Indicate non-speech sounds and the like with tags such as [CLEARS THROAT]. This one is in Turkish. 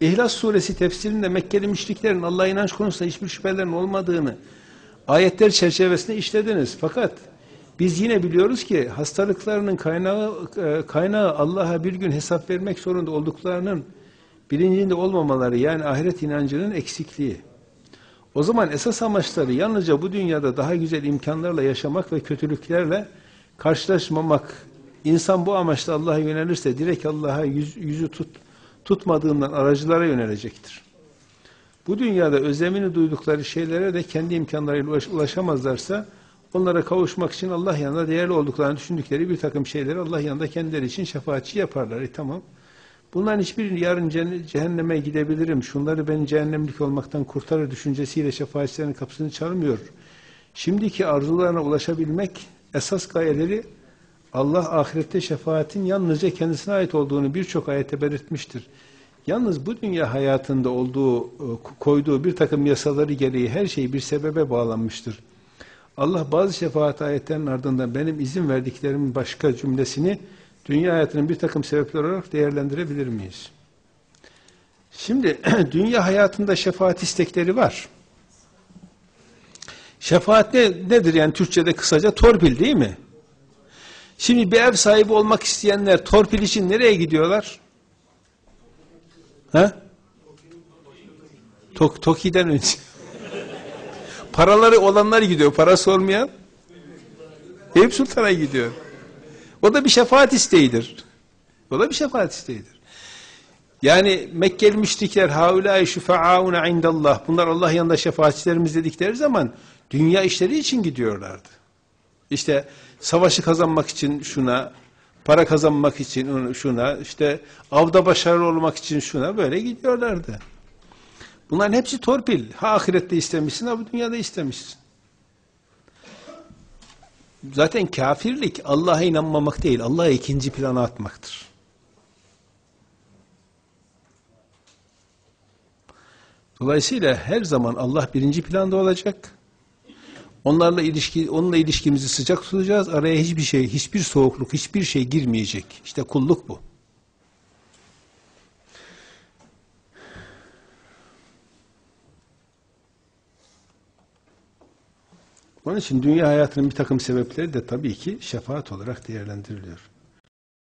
İhlas suresi tefsirinde Mekkeli müşriklerin Allah'a inanç konusunda hiçbir şüphelerin olmadığını ayetler çerçevesinde işlediniz. Fakat biz yine biliyoruz ki hastalıklarının kaynağı e, kaynağı Allah'a bir gün hesap vermek zorunda olduklarının bilincinde olmamaları yani ahiret inancının eksikliği. O zaman esas amaçları yalnızca bu dünyada daha güzel imkanlarla yaşamak ve kötülüklerle karşılaşmamak. İnsan bu amaçla Allah'a yönelirse direkt Allah'a yüz, yüzü tut, tutmadığından aracılara yönelecektir. Bu dünyada özlemini duydukları şeylere de kendi imkanlarıyla ulaş, ulaşamazlarsa onlara kavuşmak için Allah yanında değerli olduklarını düşündükleri bir takım şeyleri Allah yanında kendileri için şefaatçi yaparlar. E tamam. Bunların hiçbir yarın cehenneme gidebilirim, şunları beni cehennemlik olmaktan kurtarır düşüncesiyle şefaatçilerin kapısını çalmıyor. Şimdiki arzularına ulaşabilmek esas gayeleri Allah ahirette şefaatin yalnızca kendisine ait olduğunu birçok ayette belirtmiştir. Yalnız bu dünya hayatında olduğu, koyduğu bir takım yasaları gereği her şey bir sebebe bağlanmıştır. Allah bazı şefaat ayetlerinin ardından benim izin verdiklerimin başka cümlesini dünya hayatının bir takım sebepler olarak değerlendirebilir miyiz? Şimdi [CLEARS THROAT] dünya hayatında şefaat istekleri var. Şefaat ne, nedir yani Türkçe'de kısaca torpil değil mi? Şimdi bir ev sahibi olmak isteyenler torpil için nereye gidiyorlar? Ha? Tok, Toki'den önce. [LAUGHS] Paraları olanlar gidiyor, parası olmayan Eyüp Sultan'a gidiyor. O da bir şefaat isteğidir. O da bir şefaat isteğidir. Yani Mekkeli müşrikler haulâi şüfe'âune indallah. Bunlar Allah yanında şefaatçilerimiz dedikleri zaman dünya işleri için gidiyorlardı. İşte savaşı kazanmak için şuna, para kazanmak için şuna, işte avda başarılı olmak için şuna böyle gidiyorlardı. Bunların hepsi torpil. Ha ahirette istemişsin, ha bu dünyada istemişsin. Zaten kafirlik Allah'a inanmamak değil, Allah'a ikinci plana atmaktır. Dolayısıyla her zaman Allah birinci planda olacak. Onlarla ilişki, onunla ilişkimizi sıcak tutacağız. Araya hiçbir şey, hiçbir soğukluk, hiçbir şey girmeyecek. İşte kulluk bu. Onun için dünya hayatının bir takım sebepleri de tabii ki şefaat olarak değerlendiriliyor.